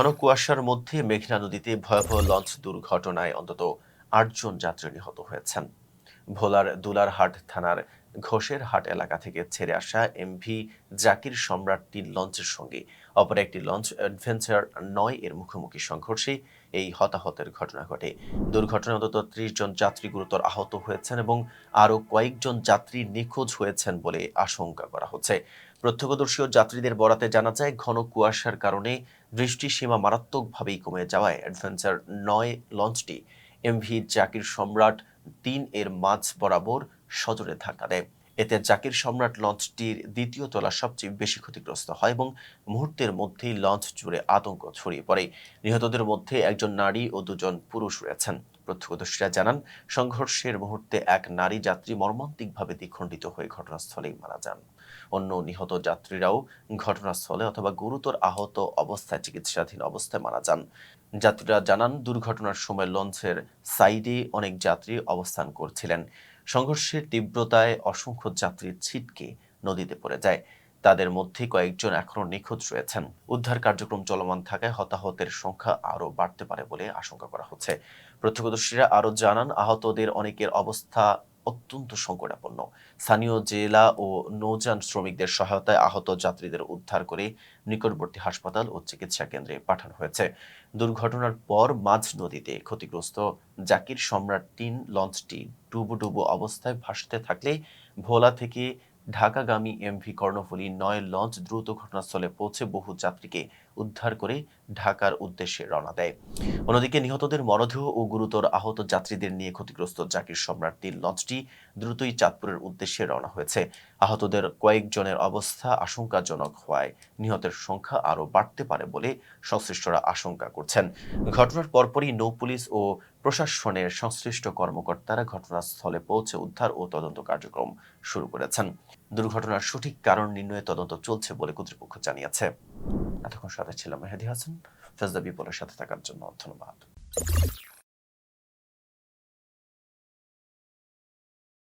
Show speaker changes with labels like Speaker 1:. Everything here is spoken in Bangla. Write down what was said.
Speaker 1: ঘন কুয়াশার মধ্যে মেঘনা নদীতে ভয়াবহ লঞ্চ দুর্ঘটনায় অন্তত আটজন যাত্রী নিহত হয়েছেন। ভোলার দুলারহাট থানার ঘোষের হাট এলাকা থেকে ছেড়ে আসা এমভি জাকির সম্রাট তিন লঞ্চের সঙ্গে, অপর একটি লঞ্চ অ্যাডভেঞ্চার নয় এর মুখোমুখি সংঘর্ষে এই হতাহতের ঘটনা ঘটে। দুর্ঘটনায় অন্তত ত্রিশ জন যাত্রী গুরুতর আহত হয়েছেন এবং আরও কয়েকজন যাত্রী নিখোঁজ হয়েছেন বলে আশঙ্কা করা হচ্ছে। প্রত্যক্ষদর্শী যাত্রীদের বরাতে জানা যায় ঘন কুয়াশার কারণে দৃষ্টিসীমা মারাত্মকভাবেই কমে যাওয়ায় অ্যাডভেঞ্চার নয় লঞ্চটি এমভি জাকির সম্রাট তিন এর মাঝ বরাবর সজোরে ধাক্কা দেয়। এতে জাকির সম্রাট লঞ্চটির দ্বিতীয় তলা সবচেয়ে বেশি ক্ষতিগ্রস্ত হয় এবং মুহূর্তের মধ্যেই লঞ্চ জুড়ে আতঙ্ক ছড়িয়ে পড়ে। নিহতদের মধ্যে একজন নারী ও দুজন পুরুষ রয়েছেন। প্রত্যক্ষদর্শীরা জানান, সংঘর্ষের মুহূর্তে এক নারী যাত্রী মর্মান্তিকভাবে দ্বিখণ্ডিত হয়ে ঘটনাস্থলেই মারা যান। অন্য নিহত যাত্রীরাও ঘটনাস্থলে অথবা গুরুতর আহত অবস্থায় চিকিৎসাধীন অবস্থায় মারা যান। যাত্রীরা জানান, দুর্ঘটনার সময় লঞ্চের সাইডে অনেক যাত্রী অবস্থান করছিলেন। সংঘর্ষের তীব্রতায় অসংখ্য যাত্রীর ছিটকে নদীতে পড়ে যায়। তাদের মধ্যে কয়েকজন এখনও নিখোঁজ রয়েছেন। উদ্ধার কার্যক্রম চলমান থাকায় হতাহতের সংখ্যা আরও বাড়তে পারে বলে আশঙ্কা করা হচ্ছে। প্রত্যক্ষদর্শীরা আরও জানান, আহতদের অনেকের অবস্থা অত্যন্ত সংকটাপন্ন। স্থানীয় জেলা ও নৌযান শ্রমিকদের সহায়তায় আহত যাত্রীদের উদ্ধার করে নিকটবর্তী হাসপাতাল ও চিকিৎসা কেন্দ্রে পাঠানো হয়েছে। দুর্ঘটনার পর মাঝ নদীতে ক্ষতিগ্রস্ত জাকির সম্রাট তিন লঞ্চটি ডুবো ডুবো অবস্থায় ভাসতে থাকলে ভোলা থেকে ঢাকাগামী এমভি কর্ণফুলী নয় লঞ্চ দ্রুত ঘটনাস্থলে পৌঁছে বহু যাত্রীকে উদ্ধার করে ঢাকার উদ্দেশ্যে রওনা দেয়। অন্যদিকে নিহতদের মরদেহ ও গুরুতর আহত যাত্রীদের নিয়ে ক্ষতিগ্রস্ত জাকির সম্রাট তিন লঞ্চটি দ্রুতই চাঁদপুরের উদ্দেশ্যে রওনা হয়েছে। আহতদের কয়েকজনের অবস্থা আশঙ্কাজনক হওয়ায় নিহতের সংখ্যা আরও বাড়তে পারে বলে সংশ্লিষ্টরা আশঙ্কা করছেন। ঘটনার পরপরই নৌ পুলিশ ও প্রশাসনের সংশ্লিষ্ট কর্মকর্তারা ঘটনাস্থলে পৌঁছে উদ্ধার ও তদন্ত কার্যক্রম শুরু করেছেন। দুর্ঘটনার সঠিক কারণ নির্ণয়ে তদন্ত চলছে বলে কর্তৃপক্ষ জানিয়েছে। এতক্ষণ সাথে ছিলাম মেহেদি হাসান ফেজদা বিপুলের সাথে থাকার জন্য ধন্যবাদ।